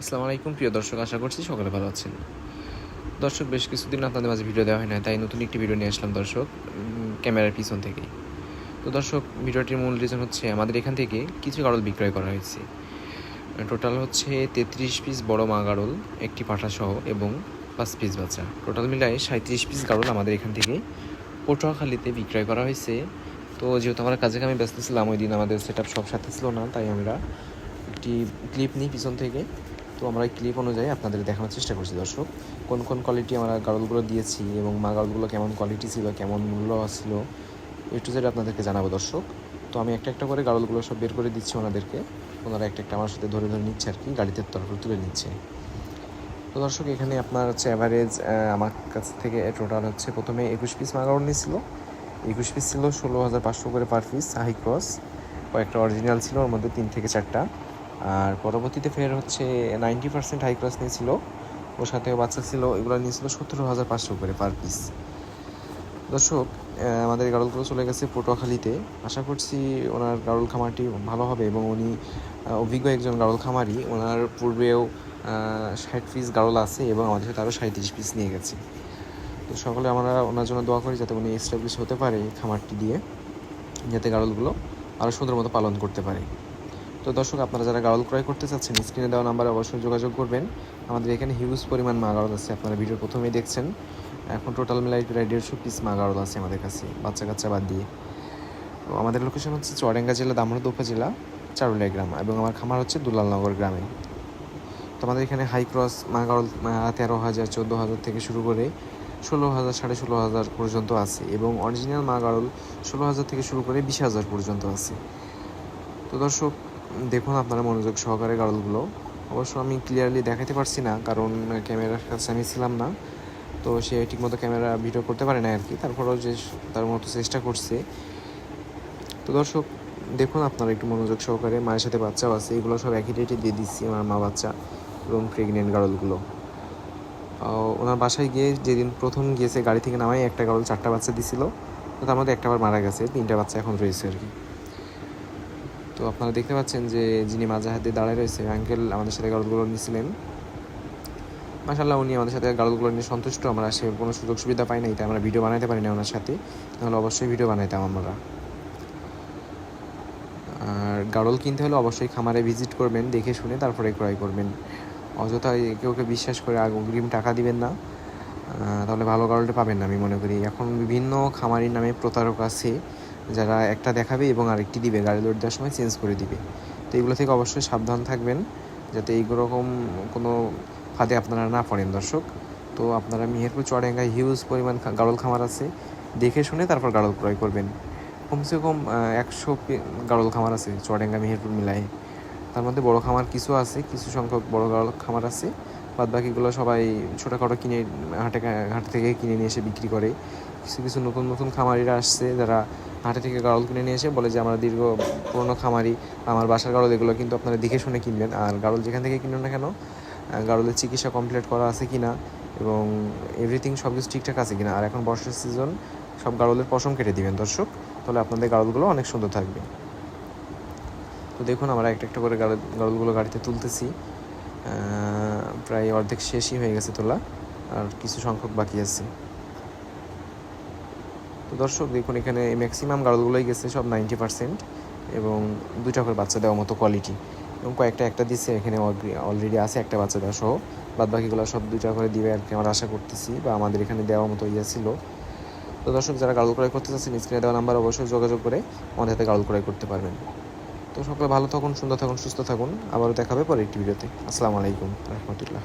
আসসালামু আলাইকুম, প্রিয় দর্শক, আশা করছি সকলে ভালো আছেন। দর্শক, বেশ কিছুদিন আপনাদের মাঝে ভিডিও দেওয়া হয় না তাই নতুন একটি ভিডিও নিয়ে আসলাম দর্শক ক্যামেরার পিছন থেকেই। তো দর্শক, ভিডিওটির মূল রিজন হচ্ছে আমাদের এখান থেকে কিছু গাড়ল বিক্রয় করা হয়েছে। টোটাল হচ্ছে তেত্রিশ পিস বড় মা গাড়ল একটি পাঠা সহ এবং পাঁচ পিস বাচ্চা। টোটাল মিলায় সাঁত্রিশ পিস গাড়ল আমাদের এখান থেকে পটুয়াখালীতে বিক্রয় করা হয়েছে। তো যেহেতু আমরা কাজে কামে ব্যস্ত ছিলাম, ওই দিন আমাদের সেট সব সাথে ছিল না, তাই আমরা একটি ক্লিপ নিই পিছন থেকে। তো আমরা এই ক্লিপ অনুযায়ী আপনাদের দেখানোর চেষ্টা করছি। দর্শক, কোন কোন কোয়ালিটি আমরা গাড়লগুলো দিয়েছি এবং মা গাড়লগুলো কেমন কোয়ালিটি ছিল, কেমন মূল্য ছিল, এ টু জেড আপনাদেরকে জানাব। দর্শক, তো আমি একটা একটা করে গাড়লগুলো সব বের করে দিচ্ছি ওনাদেরকে। ওনারা একটা একটা আমার সাথে ধরে ধরে নিচ্ছে আর কি, গাড়িতে তরফ তুলে নিচ্ছে। তো দর্শক, এখানে আপনার হচ্ছে অ্যাভারেজ আমার কাছ থেকে টোটাল হচ্ছে প্রথমে একুশ পিস মাগাউন নিয়েছিল একুশ পিস ছিল ষোলো হাজার পাঁচশো করে পার পিস হাই ক্রস কয়েকটা অরিজিনাল ছিল, ওর মধ্যে তিন থেকে চারটা। আর পরবর্তীতে ফের হচ্ছে নাইনটি পার্সেন্ট হাই ক্রস নিয়েছিল। ওর সাথে বাচ্চা ছিল, এগুলো নিয়েছিল সতেরো হাজার পাঁচশো করে পার পিস দর্শক আমাদের গাড়লগুলো চলে গেছে পটুয়াখালীতে। আশা করছি ওনার গাড়ল খামারটি ভালো হবে এবং উনি অভিজ্ঞ একজন গাড়ল খামারি। ওনার পূর্বেও ষাট পিস গাড়ল আছে এবং আমাদের সাথে আরও সাঁত্রিশ পিস নিয়ে গেছে। তো সকলে আমরা ওনার জন্য দোয়া করি যাতে উনি এস্টাবলিশ হতে পারে খামারটি দিয়ে, যাতে গাড়লগুলো আরও সুন্দর মতো পালন করতে পারে। তো দর্শক, আপনারা যারা গাড়ল ক্রয় করতে চাচ্ছেন, স্ক্রিনে দেওয়া নাম্বারে অবশ্যই যোগাযোগ করবেন। আমাদের এখানে হিউজ পরিমাণ মা গাড়ল আছে, আপনারা ভিডিওর প্রথমেই দেখছেন। এখন টোটাল মিলাই প্রায় দেড়শো পিস মা গাড়ল আছে আমাদের কাছে, বাচ্চা কাচ্চা বাদ দিয়ে। তো আমাদের লোকেশন হচ্ছে চুয়াডাঙ্গা জেলা দামরদ উপজেলা, চারুলিয়া গ্রাম, এবং আমার খামার হচ্ছে দুলালনগর গ্রামে। তো আমাদের এখানে হাই ক্রস মা গাড়ল তেরো হাজার, চোদ্দ হাজার থেকে শুরু করে ষোলো হাজার, সাড়ে ষোলো হাজার পর্যন্ত আছে, এবং অরিজিনাল মা গাড়ল ষোলো হাজার থেকে শুরু করে বিশ হাজার পর্যন্ত আছে। তো দর্শক দেখুন আপনারা মনোযোগ সহকারে গাড়লগুলো অবশ্য আমি ক্লিয়ারলি দেখাতে পারছি না, কারণ ক্যামেরার কাছে আমি ছিলাম না। তো সে ঠিকমতো ক্যামেরা ভিডিও করতে পারে না আর কি তারপরেও যে তার মতো চেষ্টা করছে। তো দর্শক, দেখুন আপনারা একটু মনোযোগ সহকারে, মায়ের সাথে বাচ্চাও আছে, এগুলো সব একই রেটে দিয়ে দিচ্ছি আমার মা বাচ্চা এবং প্রেগনেন্ট গাড়লগুলো ওনার বাসায় গিয়ে যেদিন প্রথম গিয়েছে, গাড়ি থেকে নামাই একটা গাড়ল চারটা বাচ্চা দিছিল। তো তার মধ্যে একটা আবার মারা গেছে, তিনটা বাচ্চা এখন রয়েছে আর কি তো আপনারা দেখতে পাচ্ছেন যে যিনি মাঝে হাতে দাঁড়ায় রয়েছে আঙ্কেল আমাদের সাথে গাড়লগুলো নিয়েছিলেন। মাসাল্লাহ উনি আমাদের সাথে গাড়লগুলো নিয়ে সন্তুষ্ট। আমরা সে কোনো সুযোগ সুবিধা পাই নাই, তাই আমরা ভিডিও বানাইতে পারি না ওনার সাথে। তাহলে অবশ্যই ভিডিও বানাইতাম আমরা। আর গাড়ল কিনতে হলে অবশ্যই খামারে ভিজিট করবেন, দেখে শুনে তারপরে ক্রয় করবেন। অযথা কেউ কেউ বিশ্বাস করে অগ্রিম টাকা দিবেন না। তাহলে ভালো গাড়লটা পাবেন না আমি মনে করি। এখন বিভিন্ন খামারির নামে প্রতারক আছে। যারা একটা দেখাবে এবং আরেকটি দিবে, গাড়ি লোড দেওয়ার সময় চেঞ্জ করে দিবে। তো এগুলো থেকে অবশ্যই সাবধান থাকবেন, যাতে এইরকম কোনো ফাঁদে আপনারা না পড়েন দর্শক। তো আপনারা মেহেরপুর চড়েঙ্গায় হিউজ পরিমাণ গাড়ল খামার আছে। দেখে শুনে তারপর গাড়ল ক্রয় করবেন। কমসে কম একশো গাড়ল খামার আছে চড়েঙ্গা মেহেরপুর মিলাই তার মধ্যে বড় খামার কিছু আছে, কিছু সংখ্যক বড় গাড়ল খামার আছে। বাদ বাকিগুলো সবাই ছোটোখাটো কিনে, হাটে হাট থেকে কিনে নিয়ে এসে বিক্রি করে। কিছু কিছু নতুন নতুন খামারিরা আসছে যারা হাটে থেকে গাড়ল কিনে নিয়ে এসে বলে যে, আমরা দীর্ঘ পুরনো খামারি, আমার বাসার গাড়ল এগুলো কিন্তু আপনারা দেখে শুনে কিনবেন। আর গাড়ল যেখান থেকে কিনুন না কেন গাড়লের চিকিৎসা কমপ্লিট করা আছে কিনা এবং এভরিথিং সব কিছু ঠিকঠাক আছে কিনা। আর এখন বর্ষার সিজন সব গাড়লের পশম কেটে দিবেন দর্শক, তাহলে আপনাদের গাড়লগুলো অনেক সুন্দর থাকবে। তো দেখুন, আমরা একটা একটা করে গাড়ল গাড়লগুলো গাড়িতে তুলতেছি। প্রায় অর্ধেক শেষই হয়ে গেছে তোলা, আর কিছু সংখ্যক বাকি আছে। তো দর্শক, দেখুন এখানে ম্যাক্সিমাম গাড়লগুলোই গেছে, সব নাইনটি পার্সেন্ট এবং দুইটা করে বাচ্চা দেওয়ার মতো কোয়ালিটি এবং কয়েকটা একটা দিচ্ছে এখানে অলরেডি আছে একটা বাচ্চা দেওয়া সহ। বাদ বাকিগুলো সব দুইটা করে দিবে আর কি আমরা আশা করতেছি, বা আমাদের এখানে দেওয়ার মতো ইয়ে ছিল। তো দর্শক, যারা গাড়ল ক্রয় করতে চাচ্ছেন স্ক্রিনে দেওয়া নাম্বার অবশ্যই যোগাযোগ করে আমাদের হাতে গাড়ল ক্রয় করতে পারবেন। তো সকলে ভালো থাকুন, সুন্দর থাকুন, সুস্থ থাকুন। আবারও দেখাবে পরে একটি ভিডিওতে আসসালামু আলাইকুম, রহমতুল্লাহ।